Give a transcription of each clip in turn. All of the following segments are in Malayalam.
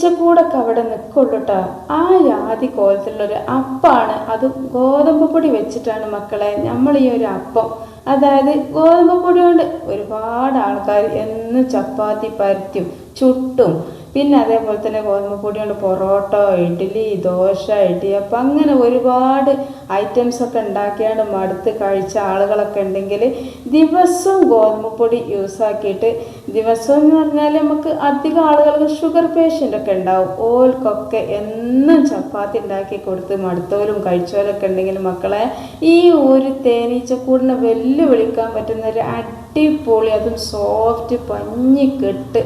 തേനീച്ചക്കൂടൊക്കെ അവിടെ നിൽക്കുള്ളൂട്ടോ ആ യാതി കോലത്തിലുള്ളൊരു അപ്പാണ്. അത് ഗോതമ്പ് പൊടി വെച്ചിട്ടാണ് മക്കളെ നമ്മൾ ഈ ഒരു അപ്പം. അതായത് ഗോതമ്പ് പൊടി കൊണ്ട് ഒരുപാട് ആൾക്കാർ എന്നും ചപ്പാത്തി പരത്തും ചുട്ടും. പിന്നെ അതേപോലെ തന്നെ ഗോതമ്പ് പൊടി കൊണ്ട് പൊറോട്ട ഇഡ്ഡലി ദോശ ഇടിയപ്പം അങ്ങനെ ഒരുപാട് ഐറ്റംസ് ഒക്കെ ഉണ്ടാക്കിയാണ്ട് മടുത്ത് കഴിച്ച ആളുകളൊക്കെ ഉണ്ടെങ്കിൽ ദിവസവും ഗോതമ്പ് പൊടി യൂസ് ആക്കിയിട്ട് ദിവസം എന്ന് പറഞ്ഞാൽ നമുക്ക് അധികം ആളുകൾക്ക് ഷുഗർ പേഷ്യന്റ് ഒക്കെ ഉണ്ടാവും. ഓൽക്കൊക്കെ എന്നും ചപ്പാത്തി ഉണ്ടാക്കി കൊടുത്ത് മടുത്തവരും കഴിച്ചവരൊക്കെ ഉണ്ടെങ്കിൽ മക്കളെ ഈ ഒരു തേനീച്ചക്കൂടിനെ വെല്ലുവിളിക്കാൻ പറ്റുന്ന ഒരു അടിപൊളി അതും സോഫ്റ്റ് പഞ്ഞി കെട്ട്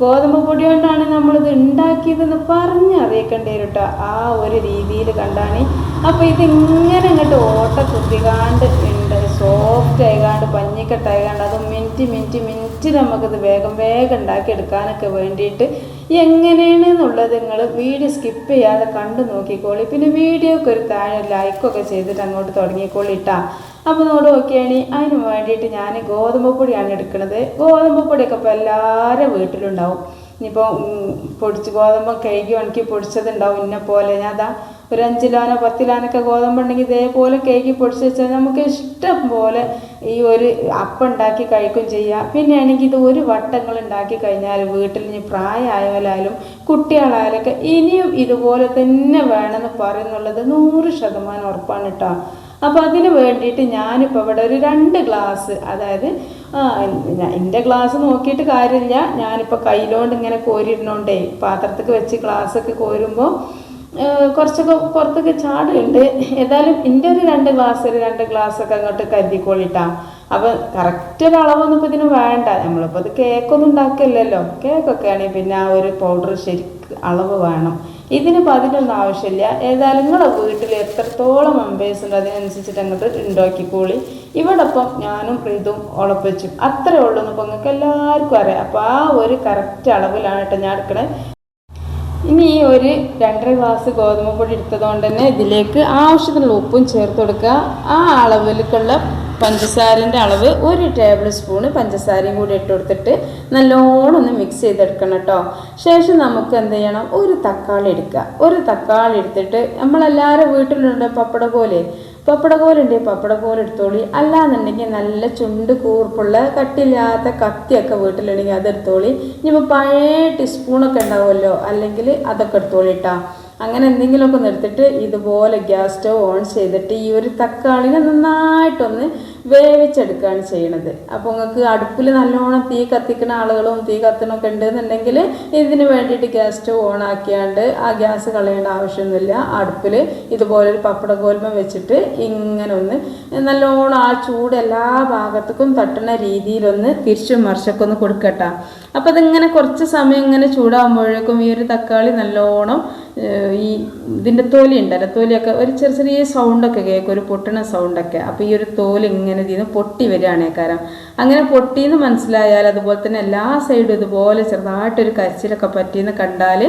ഗോതമ്പ് പൊടി കൊണ്ടാണ് നമ്മളിത് ഉണ്ടാക്കിയതെന്ന് പറഞ്ഞ് അറിയിക്കേണ്ടി വരും കേട്ടോ ആ ഒരു രീതിയിൽ കണ്ടാണ്. അപ്പോൾ ഇതിങ്ങനെ അങ്ങോട്ട് ഓട്ട കുത്തിക്കാണ്ട് ഉണ്ട് സോഫ്റ്റ് ആയിക്കാണ്ട് പഞ്ഞിക്കെട്ടായിക്കാണ്ട് അത് മിനിറ്റ് മിനിറ്റ് മിനിറ്റ് നമുക്കിത് വേഗം വേഗം ഉണ്ടാക്കി എടുക്കാനൊക്കെ വേണ്ടിയിട്ട് എങ്ങനെയാണെന്നുള്ളത് നിങ്ങൾ വീഡിയോ സ്കിപ്പ് ചെയ്യാതെ കണ്ടു നോക്കിക്കോളി. പിന്നെ വീഡിയോക്ക് ഒരു താഴെ ലൈക്കൊക്കെ ചെയ്തിട്ട് അങ്ങോട്ട് തുടങ്ങിക്കോളിട്ടാ. അപ്പോൾ നോട് നോക്കിയാണ് അതിന് വേണ്ടിയിട്ട് ഞാൻ ഗോതമ്പ് പൊടിയാണ് എടുക്കുന്നത് ഗോതമ്പ് പൊടിയൊക്കെ ഇപ്പോൾ എല്ലാവരുടെ വീട്ടിലുണ്ടാവും. ഇനിയിപ്പോൾ പൊടിച്ച് ഗോതമ്പ് കഴുകി ഉണക്കി പൊടിച്ചതുണ്ടാവും ഇന്ന പോലെ. ഞാൻ അതാ ഒരു അഞ്ചിലാനോ പത്തിലാനൊക്കെ ഗോതമ്പ് ഉണ്ടെങ്കിൽ ഇതേപോലെ കേക്ക് പൊടിച്ച് വെച്ചാൽ നമുക്ക് ഇഷ്ടം പോലെ ഈ ഒരു അപ്പം ഉണ്ടാക്കി കഴിക്കും ചെയ്യാം. പിന്നെ ആണെങ്കിൽ ഇത് ഒരു വട്ടങ്ങൾ ഉണ്ടാക്കി കഴിഞ്ഞാൽ വീട്ടിൽ ഇനി പ്രായമായവരായാലും കുട്ടികളായാലൊക്കെ ഇനിയും ഇതുപോലെ തന്നെ വേണമെന്ന് പറയുന്നുള്ളത് നൂറ് ശതമാനം ഉറപ്പാണ് കേട്ടോ അപ്പോൾ അതിന് വേണ്ടിയിട്ട് ഞാനിപ്പോൾ ഇവിടെ ഒരു രണ്ട് ഗ്ലാസ് അതായത് എന്റെ ഗ്ലാസ് നോക്കിയിട്ട് കാര്യമില്ല. ഞാനിപ്പോൾ കയ്യിലോണ്ട് ഇങ്ങനെ കോരിയിടണോണ്ടേ പാത്രത്തിൽ വെച്ച് ഗ്ലാസ്സൊക്കെ കോരുമ്പോൾ കുറച്ചൊക്കെ പുറത്തൊക്കെ ചാടുണ്ട് ഏതായാലും എന്റെ ഒരു രണ്ട് ഗ്ലാസ് ഒരു രണ്ട് ഗ്ലാസ്സൊക്കെ അങ്ങോട്ട് കരുതിക്കോളിട്ടാ. അപ്പം കറക്റ്റ് ഒരു അളവൊന്നും ഇപ്പോൾ ഇതിന് വേണ്ട. നമ്മളിപ്പോൾ അത് കേക്കൊന്നും ഉണ്ടാക്കില്ലല്ലോ കേക്കൊക്കെ ആണെങ്കിൽ പിന്നെ ആ ഒരു പൗഡർ ശരിക്ക് അളവ് വേണം. ഇതിനിപ്പോൾ പതിനൊന്നും ആവശ്യമില്ല. ഏതായാലും നിങ്ങളെ വീട്ടിൽ എത്രത്തോളം മെമ്പേഴ്സ് ഉണ്ട് അതിനനുസരിച്ചിട്ട് അങ്ങോട്ട് ഉണ്ടാക്കിക്കോളി കൂളി. ഇപ്പം ഞാനും പ്രീതും ഉളപ്പിച്ചും അത്രേ ഉള്ളൂ ഇപ്പം നിങ്ങൾക്ക് എല്ലാവർക്കും അറിയാം. അപ്പോൾ ആ ഒരു കറക്റ്റ് അളവിലാണ് കേട്ടോ ഞാൻ എടുക്കണേ. ഇനി ഈ ഒരു രണ്ടര ഗ്ലാസ് ഗോതമ്പ് പൊടി എടുത്തതുകൊണ്ട് തന്നെ ഇതിലേക്ക് ആവശ്യത്തിനുള്ള ഉപ്പും ചേർത്ത് കൊടുക്കുക. ആ അളവിലേക്കുള്ള പഞ്ചസാരന്റെ അളവ് ഒരു ടേബിൾ സ്പൂണ് പഞ്ചസാരയും കൂടി ഇട്ട് കൊടുത്തിട്ട് നല്ലോണം ഒന്ന് മിക്സ് ചെയ്തെടുക്കണം കേട്ടോ ശേഷം നമുക്ക് എന്ത് ചെയ്യണം? ഒരു തക്കാളി എടുക്കുക. ഒരു തക്കാളി എടുത്തിട്ട് നമ്മളെല്ലാവരും വീട്ടിലുണ്ട് പപ്പട പോലെ പപ്പട കോലുണ്ട് പപ്പട പോലെ എടുത്തോളി. അല്ലാന്നുണ്ടെങ്കിൽ നല്ല ചുണ്ട് കൂർപ്പുള്ള കട്ടില്ലാത്ത കത്തിയൊക്കെ വീട്ടിലുണ്ടെങ്കിൽ അതെടുത്തോളി ഇനിയിപ്പോൾ പഴയ ടീസ്പൂണൊക്കെ ഉണ്ടാവുമല്ലോ? അല്ലെങ്കിൽ അതൊക്കെ എടുത്തോളി ഇട്ടാ അങ്ങനെ എന്തെങ്കിലുമൊക്കെ നിർത്തിട്ട് ഇതുപോലെ ഗ്യാസ് സ്റ്റവ് ഓൺ ചെയ്തിട്ട് ഈ ഒരു തക്കാളിനെ നന്നായിട്ടൊന്ന് വേവിച്ചെടുക്കുകയാണ് ചെയ്യണത്. അപ്പോൾ നിങ്ങൾക്ക് അടുപ്പിൽ നല്ലോണം തീ കത്തിക്കുന്ന ആളുകളും തീ കത്തണമൊക്കെ ഉണ്ടെന്നുണ്ടെങ്കിൽ ഇതിന് വേണ്ടിയിട്ട് ഗ്യാസ് സ്റ്റവ് ഓൺ ആക്കിയാണ്ട് ആ ഗ്യാസ് കളയേണ്ട ആവശ്യമൊന്നുമില്ല. അടുപ്പിൽ ഇതുപോലെ ഒരു പപ്പട കോൽമ വെച്ചിട്ട് ഇങ്ങനെ ഒന്ന് നല്ലോണം ആ ചൂട് എല്ലാ ഭാഗത്തേക്കും തട്ടുന്ന രീതിയിലൊന്ന് തിരിച്ചും മറിച്ചൊക്കെ ഒന്ന് കൊടുക്കട്ടെ. അപ്പോൾ അതിങ്ങനെ കുറച്ച് സമയം ഇങ്ങനെ ചൂടാകുമ്പോഴേക്കും ഈ ഒരു തക്കാളി നല്ലോണം ഈ ഇതിന്റെ തോലി ഉണ്ടല്ലോ തോലിയൊക്കെ ഒരു ചെറിയ ചെറിയ സൗണ്ടൊക്കെ കേൾക്കും. ഒരു പൊട്ടണ സൗണ്ടൊക്കെ അപ്പോൾ ഈ ഒരു തോൽ ഇങ്ങനെ ഇതിന്ന് പൊട്ടി വരികയാണേ കാരണം അങ്ങനെ പൊട്ടിയെന്ന് മനസ്സിലായാൽ അതുപോലെ തന്നെ എല്ലാ സൈഡും ഇതുപോലെ ചെറുതായിട്ടൊരു കരച്ചിലൊക്കെ പറ്റിയെന്ന് കണ്ടാൽ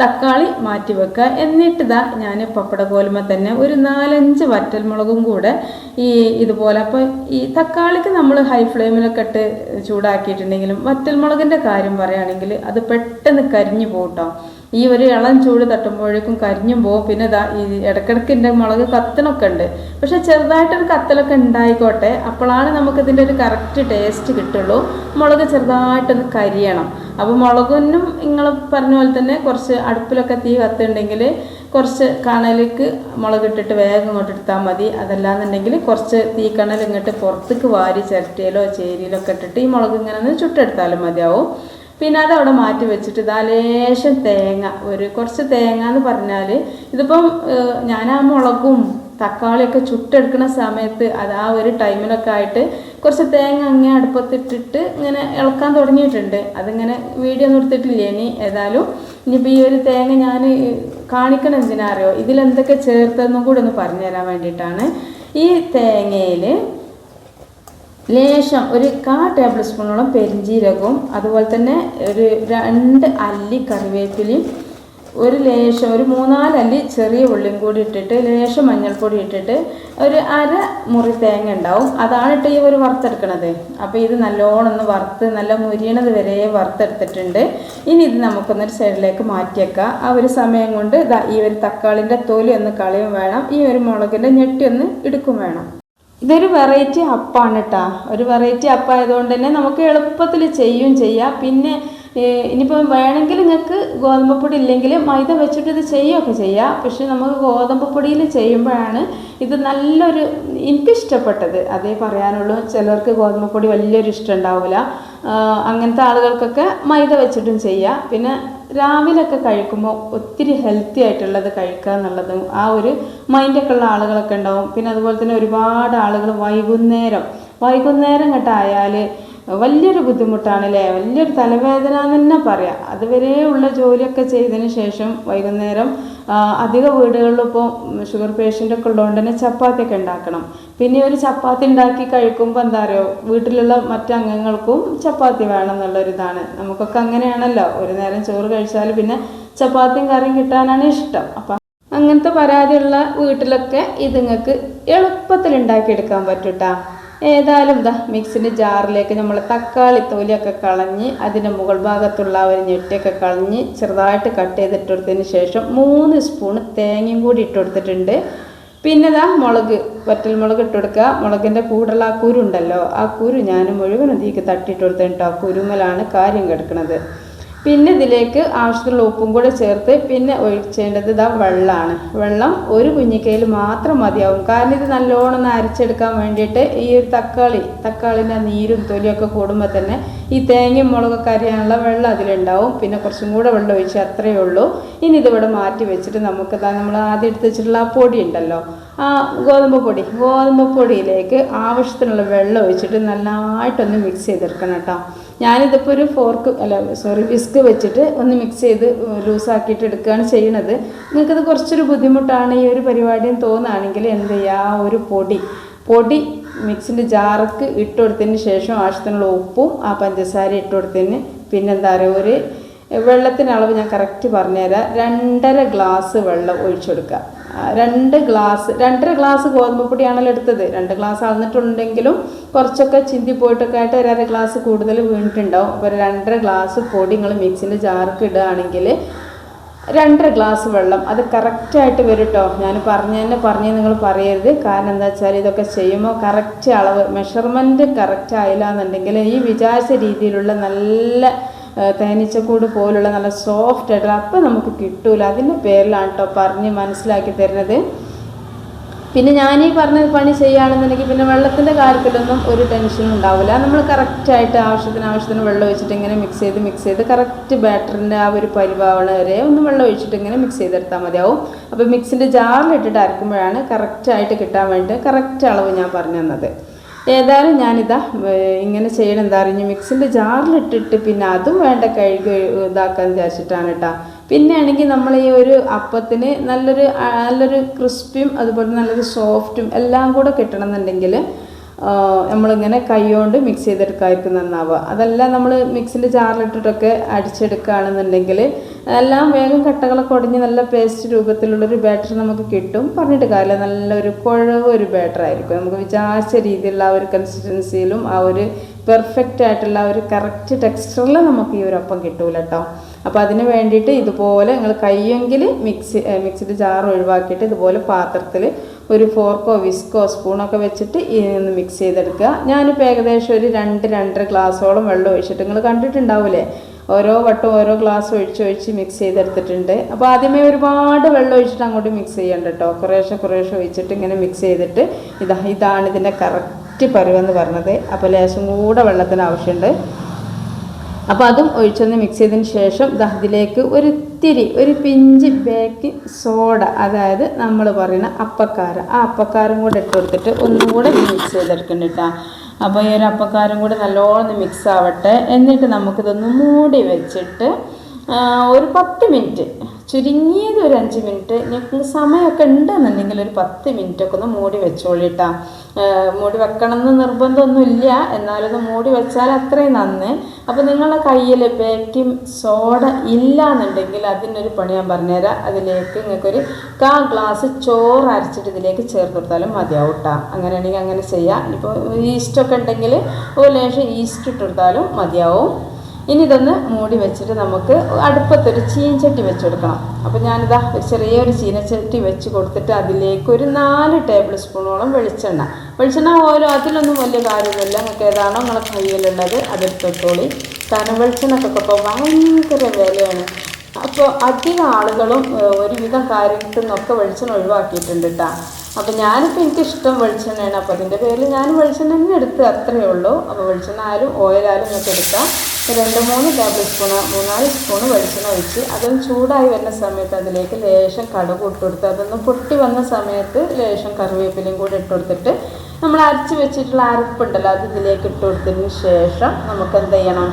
തക്കാളി മാറ്റി വെക്കുക. എന്നിട്ട് ഇതാ ഞാൻ പപ്പട കോലുമ തന്നെ ഒരു നാലഞ്ച് വറ്റൽമുളകും കൂടെ ഈ ഇതുപോലെ അപ്പോൾ ഈ തക്കാളിക്ക് നമ്മൾ ഹൈ ഫ്ലെയിമിലൊക്കെ ഇട്ട് ചൂടാക്കിയിട്ടുണ്ടെങ്കിലും വറ്റൽമുളകിന്റെ കാര്യം പറയുകയാണെങ്കിൽ അത് പെട്ടെന്ന് കരിഞ്ഞു പോകട്ടോ ഈ ഒരു ഇളം ചൂട് തട്ടുമ്പോഴേക്കും കരിഞ്ഞും പോകും പിന്നെ ഇതാ ഈ ഇടക്കിടക്ക് എന്റെ മുളക് കത്തണൊക്കെ ഉണ്ട്. പക്ഷെ ചെറുതായിട്ടൊരു കത്തലൊക്കെ ഉണ്ടായിക്കോട്ടെ അപ്പോഴാണ് നമുക്കിതിന്റെ ഒരു കറക്റ്റ് ടേസ്റ്റ് കിട്ടുള്ളൂ. മുളക് ചെറുതായിട്ടൊന്ന് കരിയണം. അപ്പോൾ മുളകിനും നിങ്ങൾ പറഞ്ഞ പോലെ തന്നെ കുറച്ച് അടുപ്പിലൊക്കെ തീ കത്തുണ്ടെങ്കിൽ കുറച്ച് കണലേക്ക് മുളക് ഇട്ടിട്ട് വേഗം ഇങ്ങോട്ട് എടുത്താൽ മതി. അതല്ലാന്നുണ്ടെങ്കിൽ കുറച്ച് തീ കണൽ ഇങ്ങോട്ട് പുറത്തേക്ക് വാരി ചിരട്ടിയിലോ ചേരിയിലോ ഒക്കെ ഇട്ടിട്ട് ഈ മുളക് ഇങ്ങനെ ഒന്ന് ചുട്ടെടുത്താലും മതിയാവും. പിന്നെ അതവിടെ മാറ്റി വെച്ചിട്ട് ഇതാ ലേശം തേങ്ങ ഒരു കുറച്ച് തേങ്ങ എന്ന് പറഞ്ഞാൽ ഇതിപ്പം ഞാൻ ആ മുളകും തക്കാളിയൊക്കെ ചുട്ടെടുക്കുന്ന സമയത്ത് അത് ആ ഒരു ടൈമിലൊക്കെ ആയിട്ട് കുറച്ച് തേങ്ങ അങ്ങനെ അടുപ്പത്തിട്ടിട്ട് ഇങ്ങനെ ഇളക്കാൻ തുടങ്ങിയിട്ടുണ്ട്. അതിങ്ങനെ വീഡിയോ ഒന്നും എടുത്തിട്ടില്ല ഇനി ഏതായാലും? ഇനിയിപ്പോൾ ഈ ഒരു തേങ്ങ ഞാൻ കാണിക്കണം എന്തിനാ അറിയോ? ഇതിലെന്തൊക്കെ ചേർത്തെന്നും കൂടി ഒന്ന് പറഞ്ഞുതരാൻ വേണ്ടിയിട്ടാണ്. ഈ തേങ്ങയിൽ ലേശം ഒരു കാ ടേബിൾ സ്പൂണോളം പെരിഞ്ജീരകവും അതുപോലെ തന്നെ ഒരു രണ്ട് അല്ലി കറിവേപ്പിലയും ഒരു ലേശം ഒരു മൂന്നാലല്ലി ചെറിയ ഉള്ളിയും കൂടി ഇട്ടിട്ട് ലേശം മഞ്ഞൾപ്പൊടി ഇട്ടിട്ട് ഒരു അര മുറി തേങ്ങ ഉണ്ടാവും. അതാണ് ഇട്ട് ഈ ഒരു വറുത്തെടുക്കണത്. അപ്പോൾ ഇത് നല്ലോണം ഒന്ന് വറുത്ത് നല്ല മുരിയണത് വരെ വറുത്തെടുത്തിട്ടുണ്ട്. ഇനി ഇത് നമുക്കൊന്നൊരു സൈഡിലേക്ക് മാറ്റിയേക്കാം. ആ ഒരു സമയം കൊണ്ട് ഈ ഒരു തക്കാളിന്റെ തൊലി ഒന്ന് കളയും വേണം. ഈ ഒരു മുളകിന്റെ ഞെട്ടി ഒന്ന് എടുക്കും വേണം. ഇതൊരു വെറൈറ്റി അപ്പാണ് കേട്ടോ ഒരു വെറൈറ്റി അപ്പായതുകൊണ്ട് തന്നെ നമുക്ക് എളുപ്പത്തിൽ ചെയ്യും ചെയ്യാം. പിന്നെ ഇനിയിപ്പം വേണമെങ്കിൽ നിങ്ങൾക്ക് ഗോതമ്പ് പൊടി ഇല്ലെങ്കിൽ മൈദ വെച്ചിട്ട് ഇത് ചെയ്യുകയൊക്കെ ചെയ്യാം. പക്ഷെ നമുക്ക് ഗോതമ്പ് പൊടിയിൽ ചെയ്യുമ്പോഴാണ് ഇത് നല്ലൊരു എനിക്കിഷ്ടപ്പെട്ടത് അതേ പറയാനുള്ളൂ ചിലർക്ക് ഗോതമ്പ് പൊടി വലിയൊരു ഇഷ്ടം ഉണ്ടാവില്ല അങ്ങനത്തെ ആളുകൾക്കൊക്കെ മൈദ വെച്ചിട്ടും ചെയ്യാം. പിന്നെ രാവിലെയൊക്കെ കഴിക്കുമ്പോൾ ഒത്തിരി ഹെൽത്തി ആയിട്ടുള്ളത് കഴിക്കുക എന്നുള്ളത് ആ ഒരു മൈൻഡൊക്കെ ഉള്ള ആളുകളൊക്കെ ഉണ്ടാവും. പിന്നെ അതുപോലെ തന്നെ ഒരുപാട് ആളുകൾ വൈകുന്നേരം വൈകുന്നേരം കേട്ടായാൽ വലിയൊരു ബുദ്ധിമുട്ടാണ് അല്ലേ വലിയൊരു തലവേദന എന്ന് തന്നെ പറയാം. അതുവരെ ഉള്ള ജോലിയൊക്കെ ചെയ്തതിന് ശേഷം വൈകുന്നേരം അധിക വീടുകളിലും ഇപ്പോൾ ഷുഗർ പേഷ്യന്റ് ഒക്കെ ഉള്ളതുകൊണ്ട് തന്നെ ചപ്പാത്തിയൊക്കെ ഉണ്ടാക്കണം. പിന്നെ ഒരു ചപ്പാത്തി ഉണ്ടാക്കി കഴിക്കുമ്പോൾ എന്താ പറയുക വീട്ടിലുള്ള മറ്റംഗങ്ങൾക്കും ചപ്പാത്തി വേണം എന്നുള്ളൊരിതാണ് നമുക്കൊക്കെ അങ്ങനെയാണല്ലോ. ഒരു നേരം ചോറ് കഴിച്ചാൽ പിന്നെ ചപ്പാത്തിയും കറിയും കിട്ടാനാണ് ഇഷ്ടം. അപ്പം അങ്ങനത്തെ പരാതിയുള്ള വീട്ടിലൊക്കെ ഇത് നിങ്ങൾക്ക് എളുപ്പത്തിൽ ഉണ്ടാക്കിയെടുക്കാൻ പറ്റൂട്ടാ. ഏതായാലും ഇതാ മിക്സിന്റെ ജാറിലേക്ക് നമ്മൾ തക്കാളി തൊലിയൊക്കെ കളഞ്ഞ് അതിന്റെ മുകൾ ഭാഗത്തുള്ള ഒരു ഞെട്ടിയൊക്കെ കളഞ്ഞ് ചെറുതായിട്ട് കട്ട് ചെയ്തിട്ടെടുത്തതിന് ശേഷം മൂന്ന് സ്പൂൺ തേങ്ങയും കൂടി ഇട്ട് കൊടുത്തിട്ടുണ്ട് പിന്നെ ഇതാ മുളക് വറ്റൽ മുളക് ഇട്ട് കൊടുക്കുക മുളകിന്റെ കൂടുള്ള ആ കുരുണ്ടല്ലോ ആ കുരു ഞാൻ മുഴുവൻ ഇതിലേക്ക് തട്ടിയിട്ട് കൊടുത്തിട്ടുണ്ടോ ആ കുരുമലാണ് കാര്യം കിടക്കുന്നത് പിന്നെ ഇതിലേക്ക് ആവശ്യത്തിനുള്ള ഉപ്പും കൂടെ ചേർത്ത് പിന്നെ ഒഴിച്ചേണ്ടത് ഇതാ വെള്ളമാണ് വെള്ളം ഒരു കുഞ്ഞിക്കയിൽ മാത്രം മതിയാവും. കാരണം ഇത് നല്ലോണം അരച്ചെടുക്കാൻ വേണ്ടിയിട്ട് ഈ ഒരു തക്കാളി തക്കാളിന്റെ നീരും തൊലിയൊക്കെ കൂടുമ്പോൾ തന്നെ ഈ തേങ്ങയും മുളകൊക്കെ അരിയാനുള്ള വെള്ളം അതിലുണ്ടാവും. പിന്നെ കുറച്ചും കൂടെ വെള്ളം ഒഴിച്ച് അത്രയേ ഉള്ളൂ. ഇനി ഇതിവിടെ മാറ്റി വെച്ചിട്ട് നമുക്ക് നമ്മൾ ആദ്യം എടുത്ത് വെച്ചിട്ടുള്ള ആ പൊടി ഉണ്ടല്ലോ. ആ ഗോതമ്പ് പൊടി ഗോതമ്പ് പൊടിയിലേക്ക് ആവശ്യത്തിനുള്ള വെള്ളം ഒഴിച്ചിട്ട് നന്നായിട്ടൊന്ന് മിക്സ് ചെയ്തെടുക്കണം കേട്ടോ. ഞാനിതിപ്പോൾ ഒരു ഫോർക്ക് അല്ല സോറി വിസ്ക് വെച്ചിട്ട് ഒന്ന് മിക്സ് ചെയ്ത് ലൂസാക്കിയിട്ട് എടുക്കുകയാണ് ചെയ്യണത് നിങ്ങൾക്കത് കുറച്ചൊരു ബുദ്ധിമുട്ടാണ് ഈ ഒരു പരിപാടിയും തോന്നുകയാണെങ്കിൽ എന്ത് ചെയ്യുക ആ ഒരു പൊടി. പൊടി മിക്സിന്റെ ജാർക്ക് ഇട്ട് കൊടുത്തതിന് ശേഷം ആവശ്യത്തിനുള്ള ഉപ്പും ആ പഞ്ചസാര ഇട്ട് കൊടുത്തതിന് പിന്നെന്താ പറയുക ഒരു വെള്ളത്തിന്റെ അളവ് ഞാൻ കറക്റ്റ് പറഞ്ഞുതരാം. രണ്ടര ഗ്ലാസ് വെള്ളം ഒഴിച്ചു കൊടുക്കുക രണ്ട് ഗ്ലാസ് രണ്ടര ഗ്ലാസ് ഗോതമ്പ് പൊടിയാണല്ലോ എടുത്തത്. രണ്ട് ഗ്ലാസ് അളന്നിട്ടുണ്ടെങ്കിലും കുറച്ചൊക്കെ ചിന്തി പോയിട്ടൊക്കെ ആയിട്ട് ഒരു അര ഗ്ലാസ് കൂടുതൽ വീണിട്ടുണ്ടാവും. അപ്പോൾ രണ്ടര ഗ്ലാസ് പൊടി നിങ്ങൾ മിക്സിന്റെ ജാർക്ക് ഇടുകയാണെങ്കിൽ രണ്ടര ഗ്ലാസ് വെള്ളം. അത് കറക്റ്റായിട്ട് വരും കേട്ടോ ഞാൻ പറഞ്ഞു തന്നെ പറഞ്ഞ് നിങ്ങൾ പറയരുത്. കാരണം എന്താ വെച്ചാൽ ഇതൊക്കെ ചെയ്യുമ്പോൾ കറക്റ്റ് അളവ് മെഷർമെന്റ് കറക്റ്റ് ആയില്ല എന്നുണ്ടെങ്കിൽ ഈ വിചാരിച്ച രീതിയിലുള്ള നല്ല തേനീച്ചക്കൂട് പോലുള്ള നല്ല സോഫ്റ്റ് ആയിട്ടുള്ള അപ്പം നമുക്ക് കിട്ടൂല. അതിന്റെ പേരിലാണ് കേട്ടോ പറഞ്ഞ് മനസ്സിലാക്കി തരുന്നത്. പിന്നെ ഞാൻ ഈ പറഞ്ഞ പണി ചെയ്യുകയാണെന്നുണ്ടെങ്കിൽ പിന്നെ വെള്ളത്തിന്റെ കാര്യത്തിലൊന്നും ഒരു ടെൻഷനും ഉണ്ടാവില്ല നമ്മൾ കറക്റ്റായിട്ട് ആവശ്യത്തിന് ആവശ്യത്തിന് വെള്ളം ഒഴിച്ചിട്ട് ഇങ്ങനെ മിക്സ് ചെയ്ത് മിക്സ് ചെയ്ത് കറക്റ്റ് ബാറ്ററിന്റെ ആ ഒരു പരിഭാവന വരെ ഒന്ന് വെള്ളം ഒഴിച്ചിട്ട് ഇങ്ങനെ മിക്സ് ചെയ്തെടുത്താൽ മതിയാവും. അപ്പോൾ മിക്സിന്റെ ജാറിലിട്ടിട്ട് അരക്കുമ്പോഴാണ് കറക്റ്റായിട്ട് കിട്ടാൻ വേണ്ടി കറക്റ്റ് അളവ് ഞാൻ പറഞ്ഞു തന്നത്. ഏതായാലും ഞാനിതാ ഇങ്ങനെ ചെയ്യണം. എന്താ പറയുക മിക്സിന്റെ ജാറിലിട്ടിട്ട് പിന്നെ അതും വേണ്ട കഴുകി ഇതാക്കാൻ വിചാരിച്ചിട്ടാണ് കേട്ടോ പിന്നെ ആണെങ്കിൽ നമ്മൾ ഈ ഒരു അപ്പത്തിന് നല്ലൊരു നല്ലൊരു ക്രിസ്പിയും അതുപോലെ നല്ലൊരു സോഫ്റ്റും എല്ലാം കൂടെ കിട്ടണമെന്നുണ്ടെങ്കിൽ നമ്മളിങ്ങനെ കൈകൊണ്ട് മിക്സ് ചെയ്തെടുക്കാതിരിക്കും നന്നാവുക. അതല്ല നമ്മൾ മിക്സിന്റെ ജാറിലിട്ടിട്ടൊക്കെ അടിച്ചെടുക്കുകയാണെന്നുണ്ടെങ്കിൽ എല്ലാം വേഗം കട്ടകളൊക്കെ ഒടിഞ്ഞ് നല്ല പേസ്റ്റ് രൂപത്തിലുള്ളൊരു ബാറ്റർ നമുക്ക് കിട്ടും. പറഞ്ഞിട്ട് കാര്യമില്ല. നല്ലൊരു കുഴവ് ഒരു ബാറ്റർ ആയിരിക്കും. നമുക്ക് വിചാരിച്ച രീതിയിലുള്ള ആ ഒരു കൺസിസ്റ്റൻസിയിലും ആ ഒരു പെർഫെക്റ്റ് ആയിട്ടുള്ള ഒരു കറക്റ്റ് ടെക്സ്ചറിൽ നമുക്ക് ഈ ഒരു അപ്പം കിട്ടൂല കേട്ടോ അപ്പോൾ അതിന് വേണ്ടിയിട്ട് ഇതുപോലെ നിങ്ങൾ കയ്യെങ്കിൽ മിക്സി മിക്സിയുടെ ജാർ ഒഴിവാക്കിയിട്ട് ഇതുപോലെ പാത്രത്തിൽ ഒരു ഫോർക്കോ വിസ്കോ സ്പൂണൊക്കെ വെച്ചിട്ട് ഒന്ന് മിക്സ് ചെയ്തെടുക്കുക. ഞാനിപ്പോൾ ഏകദേശം ഒരു രണ്ട് രണ്ടര ഗ്ലാസ്സോളം വെള്ളം ഒഴിച്ചിട്ട്. നിങ്ങൾ കണ്ടിട്ടുണ്ടാവില്ലേ ഓരോ വട്ടം ഓരോ ഗ്ലാസ് ഒഴിച്ച് ഒഴിച്ച് മിക്സ് ചെയ്തെടുത്തിട്ടുണ്ട്. അപ്പോൾ ആദ്യമേ ഒരുപാട് വെള്ളം ഒഴിച്ചിട്ട് അങ്ങോട്ട് മിക്സ് ചെയ്യണ്ട കേട്ടോ. കുറേശ്ശെ കുറേശ്ശെ ഒഴിച്ചിട്ട് ഇങ്ങനെ മിക്സ് ചെയ്തിട്ട് ഇതാ ഇതാണ് ഇതിന്റെ കറക്റ്റ് പരുവെന്ന് പറഞ്ഞത്. അപ്പോൾ ലേശം കൂടെ വെള്ളത്തിന് ആവശ്യമുണ്ട്. അപ്പോൾ അതും ഒഴിച്ചൊന്ന് മിക്സ് ചെയ്തതിന് ശേഷം ഇതിലേക്ക് ഒരു ഇത്തിരി ഒരു പിഞ്ച് ബേക്കിംഗ് സോഡ അതായത് നമ്മൾ പറയുന്ന അപ്പക്കാരം. ആ അപ്പക്കാരം കൂടെ ഇട്ട് കൊടുത്തിട്ട് ഒന്നും കൂടെ മിക്സ് ചെയ്തെടുക്കണ്ടിട്ടാ അപ്പോൾ ഈ ഒരു അപ്പക്കാരം കൂടി നല്ലോണം മിക്സ് ആവട്ടെ. എന്നിട്ട് നമുക്കിതൊന്ന് മൂടി വെച്ചിട്ട് ഒരു പത്ത് മിനിറ്റ്. ചുരുങ്ങിയത് ഒരു അഞ്ച് മിനിറ്റ്. നിങ്ങൾക്ക് സമയമൊക്കെ ഉണ്ടെന്നുണ്ടെങ്കിൽ ഒരു പത്ത് മിനിറ്റ് ഒക്കെ ഒന്ന് മൂടി വെച്ചോളിട്ടാ മൂടി വെക്കണം എന്ന് നിർബന്ധമൊന്നുമില്ല എന്നാലൊന്ന് മൂടി വെച്ചാൽ അത്രയും നന്ന്. അപ്പോൾ നിങ്ങളുടെ കയ്യിൽ ബേക്കിംഗ് സോഡ ഇല്ല എന്നുണ്ടെങ്കിൽ അതിനൊരു പണി ഞാൻ പറഞ്ഞുതരാം. അതിലേക്ക് നിങ്ങൾക്കൊരു കാ ഗ്ലാസ് ചോറ് അരച്ചിട്ട് ഇതിലേക്ക് ചേർത്ത് കൊടുത്താലും മതിയാവും കേട്ടോ അങ്ങനെയാണെങ്കിൽ അങ്ങനെ ചെയ്യാം. ഇപ്പോൾ ഈസ്റ്റൊക്കെ ഉണ്ടെങ്കിൽ ഒരു ലേശം ഈസ്റ്റ് ഇട്ട് കൊടുത്താലും മതിയാവും. ഇനി ഇതൊന്ന് മൂടി വെച്ചിട്ട് നമുക്ക് അടുപ്പത്തൊരു ചീനച്ചട്ടി വെച്ച് കൊടുക്കണം അപ്പോൾ ഞാനിതാ ഒരു ചെറിയൊരു ചീനച്ചട്ടി വെച്ച് കൊടുത്തിട്ട് അതിലേക്ക് ഒരു നാല് ടേബിൾ സ്പൂണോളം വെളിച്ചെണ്ണ. വെളിച്ചെണ്ണ ഓരോ അതിലൊന്നും വലിയ കാര്യമൊന്നുമില്ല. നിങ്ങൾക്ക് ഏതാണോ നിങ്ങളെ കയ്യിലുള്ളത് അതെടുത്തോളി. കാരണം വെളിച്ചെണ്ണക്കൊക്കെ ഇപ്പോൾ ഭയങ്കര വിലയാണ്. അപ്പോൾ അധികം ആളുകളും ഒരുവിധം കാര്യത്തിൽ നിന്നൊക്കെ വെളിച്ചെണ്ണ ഒഴിവാക്കിയിട്ടുണ്ട് കേട്ടോ അപ്പോൾ ഞാനിപ്പോൾ എനിക്കിഷ്ടം വെളിച്ചെണ്ണയാണ്. അപ്പോൾ അതിന്റെ പേരിൽ ഞാൻ വെളിച്ചെണ്ണ തന്നെ എടുത്ത് അത്രയേ ഉള്ളൂ. അപ്പോൾ വെളിച്ചെണ്ണ ആരും ഓയിലായാലും നിങ്ങൾക്ക് എടുക്കാം. രണ്ട് മൂന്ന് ടേബിൾ സ്പൂണ് മൂന്നാൽ സ്പൂണ് വെളിച്ചെണ്ണ ഒഴിച്ച് അതൊന്ന് ചൂടായി വരുന്ന സമയത്ത് അതിലേക്ക് ലേശം കടുക് ഇട്ട് കൊടുത്ത് അതൊന്ന് പൊട്ടി വന്ന സമയത്ത് ലേശം കറിവേപ്പിലയും കൂടി ഇട്ട് കൊടുത്തിട്ട് നമ്മൾ അരച്ച് വെച്ചിട്ടുള്ള അരപ്പുണ്ടല്ലോ അത് ഇതിലേക്ക് ഇട്ട് കൊടുത്തതിന് ശേഷം നമുക്ക് എന്ത് ചെയ്യണം?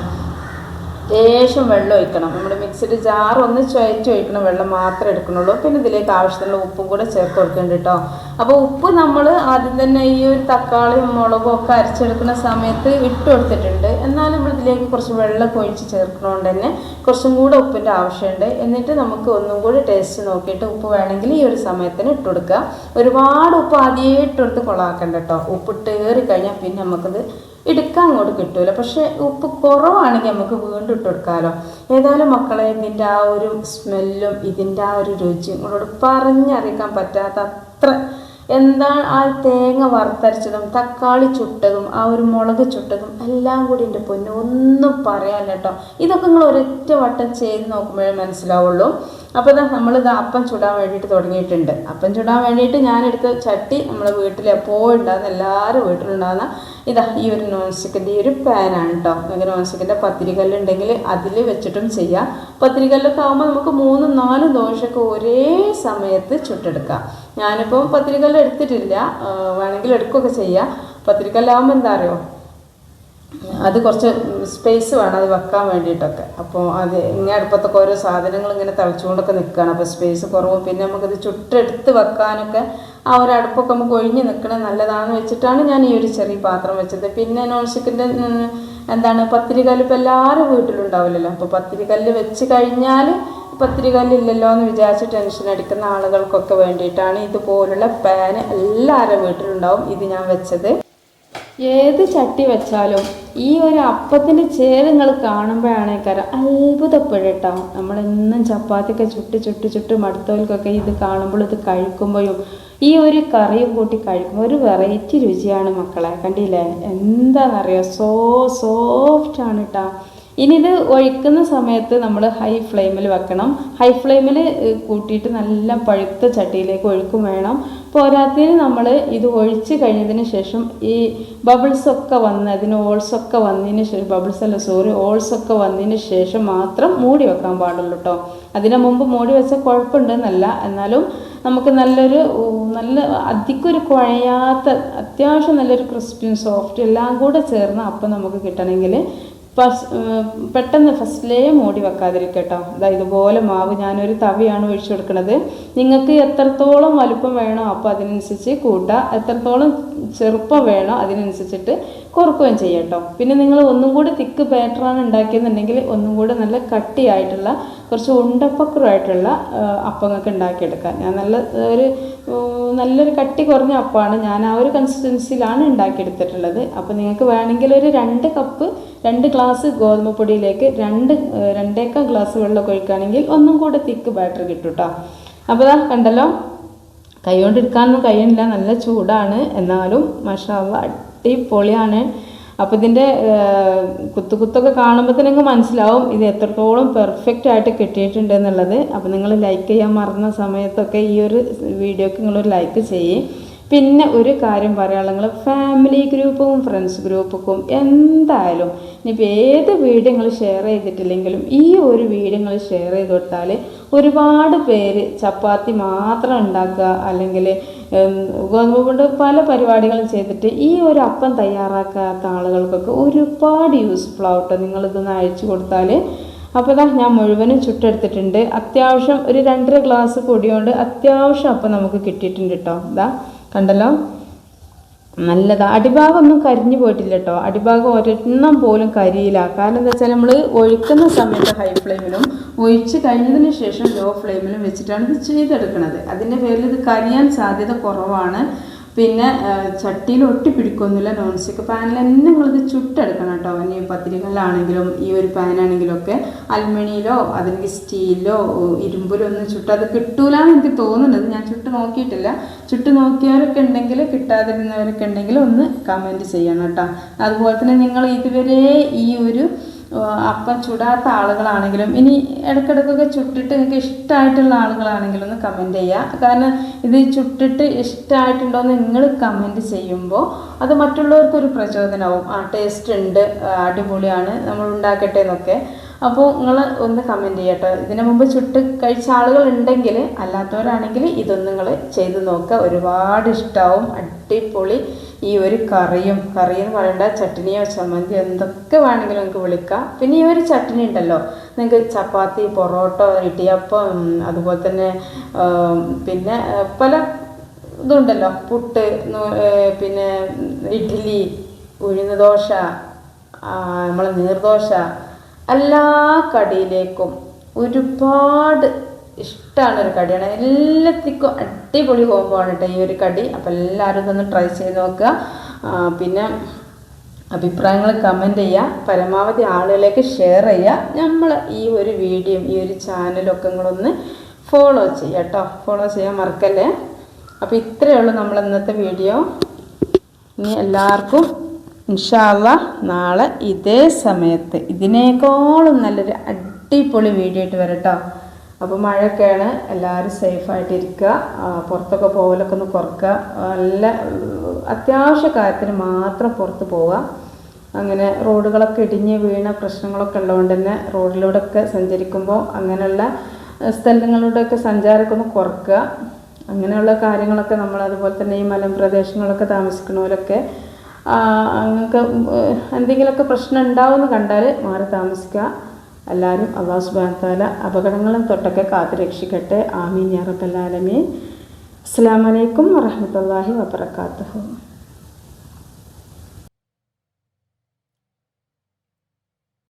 ലേശം വെള്ളം ഒഴിക്കണം. നമ്മൾ മിക്സിഡ് ജാർ ഒന്ന് ചുയറ്റി ഒഴിക്കണം വെള്ളം മാത്രമേ എടുക്കണുള്ളൂ പിന്നെ ഇതിലേക്ക് ആവശ്യത്തിനുള്ള ഉപ്പും കൂടെ ചേർത്ത് കൊടുക്കേണ്ടി കേട്ടോ അപ്പോൾ ഉപ്പ് നമ്മൾ ആദ്യം തന്നെ ഈ ഒരു തക്കാളിയും മുളകും ഒക്കെ അരച്ചെടുക്കുന്ന സമയത്ത് ഇട്ട് കൊടുത്തിട്ടുണ്ട്. എന്നാൽ നമ്മൾ ഇതിലേക്ക് കുറച്ച് വെള്ളം ഒഴിച്ച് ചേർക്കണോണ്ട് തന്നെ കുറച്ചും കൂടെ ഉപ്പിന്റെ ആവശ്യമുണ്ട്. എന്നിട്ട് നമുക്ക് ഒന്നും കൂടി ടേസ്റ്റ് നോക്കിയിട്ട് ഉപ്പ് വേണമെങ്കിൽ ഈ ഒരു സമയത്തിന് ഇട്ട് കൊടുക്കുക ഒരുപാട് ഉപ്പ് ആദ്യമേ ഇട്ട് കൊടുത്ത് കൊളാക്കണ്ട കേട്ടോ ഉപ്പിട്ട് കയറി കഴിഞ്ഞാൽ പിന്നെ നമുക്കത് എടുക്കാൻ അങ്ങോട്ട് കിട്ടൂല. പക്ഷെ ഉപ്പ് കുറവാണെങ്കിൽ നമുക്ക് വീണ്ടും ഇട്ട് കൊടുക്കാമല്ലോ ഏതായാലും മക്കളെ ഇതിന്റെ ആ ഒരു സ്മെല്ലും ഇതിന്റെ ആ ഒരു രുചിയും നിങ്ങളോട് പറഞ്ഞറിയിക്കാൻ പറ്റാത്ത അത്ര എന്താണ് ആ തേങ്ങ വറുത്തരച്ചതും തക്കാളി ചുട്ടതും ആ ഒരു മുളക് ചുട്ടതും എല്ലാം കൂടി എന്റെ പൊന്നു ഒന്നും പറയാനില്ല കേട്ടോ. ഇതൊക്കെ നിങ്ങൾ ഒരൊറ്റ വട്ടം ചെയ്ത് നോക്കുമ്പോഴേ മനസ്സിലാവുള്ളൂ. അപ്പോൾ ഇതാ നമ്മളിത് അപ്പം ചുടാൻ വേണ്ടിയിട്ട് തുടങ്ങിയിട്ടുണ്ട്. അപ്പം ചുടാൻ വേണ്ടിയിട്ട് ഞാനെടുത്ത ചട്ടി നമ്മളെ വീട്ടിൽ എപ്പോഴും ഉണ്ടാകുന്ന എല്ലാവരും വീട്ടിലുണ്ടാകുന്ന ഇതാ ഈ ഒരു നോൺ സ്റ്റിക്കിന്റെ ഈ ഒരു പാനാണ് കേട്ടോ നിങ്ങൾക്ക് നോൺ സ്റ്റിക്കിന്റെ പത്തിരികല്ലുണ്ടെങ്കിൽ അതിൽ വെച്ചിട്ടും ചെയ്യാം. പത്തിരികല്ലൊക്കെ ആകുമ്പോൾ നമുക്ക് മൂന്നും നാലും ദോശയൊക്കെ ഒരേ സമയത്ത് ചുട്ടെടുക്കാം. ഞാനിപ്പോൾ പത്തിരികല്ല് എടുത്തിട്ടില്ല. വേണമെങ്കിൽ എടുക്കുകയൊക്കെ ചെയ്യാം. പത്തിരിക്കല്ലാകുമ്പോൾ എന്താ അറിയോ? അത് കുറച്ച് സ്പേസ് വേണം അത് വെക്കാൻ വേണ്ടിയിട്ടൊക്കെ. അപ്പോൾ അത് ഇങ്ങനെ അടുപ്പത്തൊക്കെ ഓരോ സാധനങ്ങൾ ഇങ്ങനെ തളിച്ചുകൊണ്ടൊക്കെ നിൽക്കുകയാണ് അപ്പോൾ സ്പേസ് കുറവും. പിന്നെ നമുക്കത് ചുട്ടെടുത്ത് വെക്കാനൊക്കെ ആ ഒരു അടുപ്പൊക്കെ നമുക്ക് ഒഴിഞ്ഞ് നിൽക്കണത് നല്ലതാണെന്ന് വെച്ചിട്ടാണ് ഞാൻ ഈ ഒരു ചെറിയ പാത്രം വെച്ചത്. പിന്നെ നോൺ സ്റ്റിക്കിന്റെ എന്താണ് പത്തിരിക്കല്ല് ഇപ്പോൾ എല്ലാവരും വീട്ടിലുണ്ടാവില്ലല്ലോ. അപ്പോൾ പത്തിരിക്കല്ല് വെച്ച് കഴിഞ്ഞാൽ പത്തിരിക്കല്ലില്ലല്ലോ എന്ന് വിചാരിച്ച് ടെൻഷൻ അടിക്കുന്ന ആളുകൾക്കൊക്കെ വേണ്ടിയിട്ടാണ് ഇതുപോലുള്ള പാന് എല്ലാവരുടെ വീട്ടിലുണ്ടാവും. ഇത് ഞാൻ വെച്ചത്. ഏത് ചട്ടി വെച്ചാലും ഈ ഒരു അപ്പത്തിന്റെ ചേര് നിങ്ങൾ കാണുമ്പോഴാണ് നമ്മൾ അത്ഭുതപ്പെടട്ടോ നമ്മളെന്നും ചപ്പാത്തിയൊക്കെ ചുട്ട് ചുട്ട് ചുട്ട് മടുത്തവർക്കൊക്കെ ഇത് കാണുമ്പോൾ ഇത് കഴിക്കുമ്പോഴും ഈ ഒരു കറിയും കൂട്ടി കഴിക്കുമ്പോൾ ഒരു വെറൈറ്റി രുചിയാണ് മക്കളെ. കണ്ടില്ലേ? എന്താണെന്നറിയോ സോ സോഫ്റ്റ് ആണ് കേട്ടോ ഇനി ഇത് ഒഴിക്കുന്ന സമയത്ത് നമ്മൾ ഹൈ ഫ്ലെയിമിൽ വെക്കണം. ഹൈ ഫ്ലെയിമിൽ കൂട്ടിയിട്ട് നല്ല പഴുത്ത ചട്ടിയിലേക്ക് ഒഴുക്കും വേണം. പോരാത്തതിന് നമ്മൾ ഇത് ഒഴിച്ച് കഴിഞ്ഞതിന് ശേഷം ഈ ബബിൾസ് ഒക്കെ വന്ന് അതിന് ഓൾസ് ഒക്കെ വന്നതിന് ശേഷം ബബിൾസ് അല്ല സോറി ഓൾസ് ഒക്കെ വന്നതിന് ശേഷം മാത്രം മൂടി വെക്കാൻ പാടുള്ളൂ കേട്ടോ അതിനു മുമ്പ് മൂടി വെച്ചാൽ കുഴപ്പമുണ്ടെന്നല്ല എന്നാലും നമുക്ക് നല്ലൊരു നല്ല അധികം ഒരു കുഴയാത്ത അത്യാവശ്യം നല്ലൊരു ക്രിസ്പിയും സോഫ്റ്റ് എല്ലാം കൂടെ ചേർന്ന് അപ്പം നമുക്ക് കിട്ടണമെങ്കിൽ പെട്ടെന്ന് ഫസ്റ്റിലേ മൂടി വെക്കാതിരിക്കട്ടോ. കേട്ടോ ഇതാ ഇതുപോലെ മാവ് ഞാനൊരു തവിയാണ് ഒഴിച്ചു കൊടുക്കുന്നത് നിങ്ങൾക്ക് എത്രത്തോളം വലുപ്പം വേണോ അപ്പോൾ അതിനനുസരിച്ച് കൂട്ടുക എത്രത്തോളം ചെറുപ്പം വേണോ അതിനനുസരിച്ചിട്ട് കുറക്കുകയും ചെയ്യട്ടോ. പിന്നെ നിങ്ങൾ ഒന്നും കൂടി തിക്ക് ബാറ്ററാണ് ഉണ്ടാക്കിയെന്നുണ്ടെങ്കിൽ ഒന്നും കൂടി നല്ല കട്ടിയായിട്ടുള്ള കുറച്ച് ഉണ്ടപ്പക്കുറമായിട്ടുള്ള അപ്പങ്ങൾക്ക് ഉണ്ടാക്കിയെടുക്കാം. ഞാൻ നല്ല ഒരു നല്ലൊരു കട്ടി കുറഞ്ഞ അപ്പമാണ് ഞാൻ ആ ഒരു കൺസിസ്റ്റൻസിയിലാണ് ഉണ്ടാക്കിയെടുത്തിട്ടുള്ളത്. അപ്പോൾ നിങ്ങൾക്ക് വേണമെങ്കിൽ ഒരു രണ്ട് കപ്പ് രണ്ട് ഗ്ലാസ് ഗോതമ്പ് പൊടിയിലേക്ക് രണ്ട് രണ്ടേക്കാൾ ഗ്ലാസ് വെള്ളമൊക്കെ ഒഴിക്കുകയാണെങ്കിൽ ഒന്നും കൂടെ തിക്ക് ബാറ്റർ കിട്ടും കേട്ടോ അപ്പോൾ അതാ കണ്ടല്ലോ കൈ കൊണ്ടെടുക്കാനൊന്നും കഴിയുന്നില്ല നല്ല ചൂടാണ്. എന്നാലും മഷാവ അടിപൊളിയാണ്. അപ്പോൾ ഇതിന്റെ കുത്തു കുത്തൊക്കെ കാണുമ്പോൾ തന്നെ നിങ്ങൾക്ക് മനസ്സിലാവും ഇത് എത്രത്തോളം പെർഫെക്റ്റ് ആയിട്ട് കിട്ടിയിട്ടുണ്ട് എന്നുള്ളത്. അപ്പോൾ നിങ്ങൾ ലൈക്ക് ചെയ്യാൻ മറന്ന സമയത്തൊക്കെ ഈ ഒരു വീഡിയോക്ക് നിങ്ങളൊരു ലൈക്ക് ചെയ്യും. പിന്നെ ഒരു കാര്യം പറയാനുള്ള നിങ്ങൾ ഫാമിലി ഗ്രൂപ്പും ഫ്രണ്ട്സ് ഗ്രൂപ്പൊക്കെ എന്തായാലും ഇനിയിപ്പോൾ ഏത് വീഡിയോ നിങ്ങൾ ഷെയർ ചെയ്തിട്ടില്ലെങ്കിലും ഈ ഒരു വീഡിയോ നിങ്ങൾ ഷെയർ ചെയ്ത് കൊടുത്താൽ ഒരുപാട് പേര് ചപ്പാത്തി മാത്രം ഉണ്ടാക്കുക അല്ലെങ്കിൽ ഗോതമ്പ് കൊണ്ട് പല പരിപാടികളും ചെയ്തിട്ട് ഈ ഒരു അപ്പം തയ്യാറാക്കാത്ത ആളുകൾക്കൊക്കെ ഒരുപാട് യൂസ്ഫുൾ ആവട്ടെ. നിങ്ങളിതൊന്ന് അയച്ചു കൊടുത്താൽ അപ്പോൾ ഇതാ ഞാൻ മുഴുവനും ചുട്ടെടുത്തിട്ടുണ്ട്. അത്യാവശ്യം ഒരു രണ്ടര ഗ്ലാസ് പൊടി കൊണ്ട് അത്യാവശ്യം അപ്പം നമുക്ക് കിട്ടിയിട്ടുണ്ട് കേട്ടോ ഇതാ കണ്ടല്ലോ? നല്ലതാ. അടിഭാഗമൊന്നും കരിഞ്ഞു പോയിട്ടില്ല കേട്ടോ അടിഭാഗം ഒരെണ്ണം പോലും കരിയില്ല. കാരണം എന്താ വെച്ചാൽ നമ്മൾ ഒഴിക്കുന്ന സമയത്ത് ഹൈ ഫ്ലെയിമിലും ഒഴിച്ച് കഴിഞ്ഞതിന് ശേഷം ലോ ഫ്ലെയിമിലും വെച്ചിട്ടാണ് ഇത് ചെയ്തെടുക്കുന്നത് അതിന്റെ പേരിൽ ഇത് കരിയാൻ സാധ്യത കുറവാണ്. പിന്നെ ചട്ടിയിൽ ഒട്ടിപ്പിടിക്കൊന്നുമില്ല നോൺ സ്റ്റിക്ക് പാനിൽ തന്നെ നിങ്ങളിത് ചുട്ടെടുക്കണം കേട്ടോ. ഇനി പത്തിരികളിലാണെങ്കിലും ഈ ഒരു പാനാണെങ്കിലും ഒക്കെ അലുമിനിയിലോ അല്ലെങ്കിൽ സ്റ്റീലിലോ ഇരുമ്പിലോ ഒന്നും ചുട്ട് കിട്ടൂലെന്ന് എനിക്ക് തോന്നുന്നത് ഞാൻ ചുട്ട് നോക്കിയിട്ടില്ല. ചുട്ട് നോക്കിയവരൊക്കെ ഉണ്ടെങ്കിൽ കിട്ടാതിരുന്നവരൊക്കെ ഉണ്ടെങ്കിൽ ഒന്ന് കമന്റ് ചെയ്യണം കേട്ടോ. അതുപോലെ തന്നെ നിങ്ങൾ ഇതുവരെ ഈ ഒരു അപ്പം ചുടാത്ത ആളുകളാണെങ്കിലും ഇനി ഇടയ്ക്കിടയ്ക്കൊക്കെ ചുട്ടിട്ട് നിങ്ങൾക്ക് ഇഷ്ടമായിട്ടുള്ള ആളുകളാണെങ്കിലും ഒന്ന് കമന്റ് ചെയ്യുക കാരണം ഇത് ചുട്ടിട്ട് ഇഷ്ടമായിട്ടുണ്ടോ എന്ന് നിങ്ങൾ കമന്റ് ചെയ്യുമ്പോൾ അത് മറ്റുള്ളവർക്കൊരു പ്രചോദനമാവും ആ ടേസ്റ്റ് ഉണ്ട് അടിപൊളിയാണ് നമ്മൾ ഉണ്ടാക്കട്ടെ എന്നൊക്കെ. അപ്പോൾ നിങ്ങൾ ഒന്ന് കമന്റ് ചെയ്യട്ടോ. ഇതിനു മുമ്പ് ചുട്ട് കഴിച്ച ആളുകൾ ഉണ്ടെങ്കിൽ അല്ലാത്തവരാണെങ്കിൽ ഇതൊന്നും നിങ്ങൾ ചെയ്ത് നോക്കുക ഒരുപാട് ഇഷ്ടമാവും അടിപൊളി ഈ ഒരു കറിയും. കറി എന്ന് പറയേണ്ട ചട്ടിനിയോ ചമ്മന്തിയോ എന്തൊക്കെ വേണമെങ്കിലും നിങ്ങൾക്ക് വിളിക്കാം. പിന്നെ ഈ ഒരു ചട്ടിനി ഉണ്ടല്ലോ നിങ്ങൾക്ക് ചപ്പാത്തി പൊറോട്ട ഇടിയപ്പം അതുപോലെ തന്നെ പിന്നെ പല ഇതുണ്ടല്ലോ പുട്ട് പിന്നെ ഇഡ്ഡലി ഉഴുന്ന് ദോശ നമ്മളെ നീർദോശ എല്ലാ കടിയിലേക്കും ഒരുപാട് ഇഷ്ടമാണ് ഒരു കടിയാണ്. എല്ലാത്തിക്കും അടിപൊളി കോമ്പാണ് കേട്ടോ ഈ ഒരു കടി. അപ്പോൾ എല്ലാവരും ഇതൊന്ന് ട്രൈ ചെയ്ത് നോക്കുക. പിന്നെ അഭിപ്രായങ്ങൾ കമന്റ് ചെയ്യുക. പരമാവധി ആളുകളിലേക്ക് ഷെയർ ചെയ്യുക. നമ്മൾ ഈ ഒരു വീഡിയോ ഈ ഒരു ചാനലൊക്കെ നിങ്ങളൊന്ന് ഫോളോ ചെയ്യുക കേട്ടോ ഫോളോ ചെയ്യാൻ മറക്കല്ലേ? അപ്പോൾ ഇത്രയേ ഉള്ളൂ നമ്മൾ ഇന്നത്തെ വീഡിയോ ഇനി എല്ലാവർക്കും ഇൻഷാല്ല നാളെ ഇതേ സമയത്ത്. ഇതിനേക്കാളും നല്ലൊരു അടിപൊളി വീഡിയോ ആയിട്ട് വരട്ടോ അപ്പോൾ മഴയൊക്കെയാണ് എല്ലാവരും സേഫായിട്ടിരിക്കുക പുറത്തൊക്കെ പോകലൊക്കെ ഒന്ന് കുറക്കുക. നല്ല അത്യാവശ്യ കാര്യത്തിന് മാത്രം പുറത്ത് പോവുക. അങ്ങനെ റോഡുകളൊക്കെ ഇടിഞ്ഞ് വീണ പ്രശ്നങ്ങളൊക്കെ ഉള്ളതുകൊണ്ട് തന്നെ റോഡിലൂടെയൊക്കെ സഞ്ചരിക്കുമ്പോൾ അങ്ങനെയുള്ള സ്ഥലങ്ങളിലൂടെയൊക്കെ സഞ്ചാരമൊക്കെ ഒന്ന് കുറക്കുക. അങ്ങനെയുള്ള കാര്യങ്ങളൊക്കെ നമ്മൾ അതുപോലെ തന്നെ ഈ മലമ്പ്രദേശങ്ങളൊക്കെ താമസിക്കുന്നവരൊക്കെ ഏഹ്, എന്തെങ്കിലുമൊക്കെ പ്രശ്നം ഉണ്ടാവുമെന്ന് കണ്ടാൽ മാറി താമസിക്കുക. എല്ലാവരും അള്ളാഹു സുബാനത്താല അപകടങ്ങളും തൊട്ടൊക്കെ കാത്തു രക്ഷിക്കട്ടെ. ആമീൻ യാ റബ്ബൽ ആലമീൻ. അസ്സലാമു അലൈക്കും വറഹ്മത്തുള്ളാഹി വബറകാതുഹു.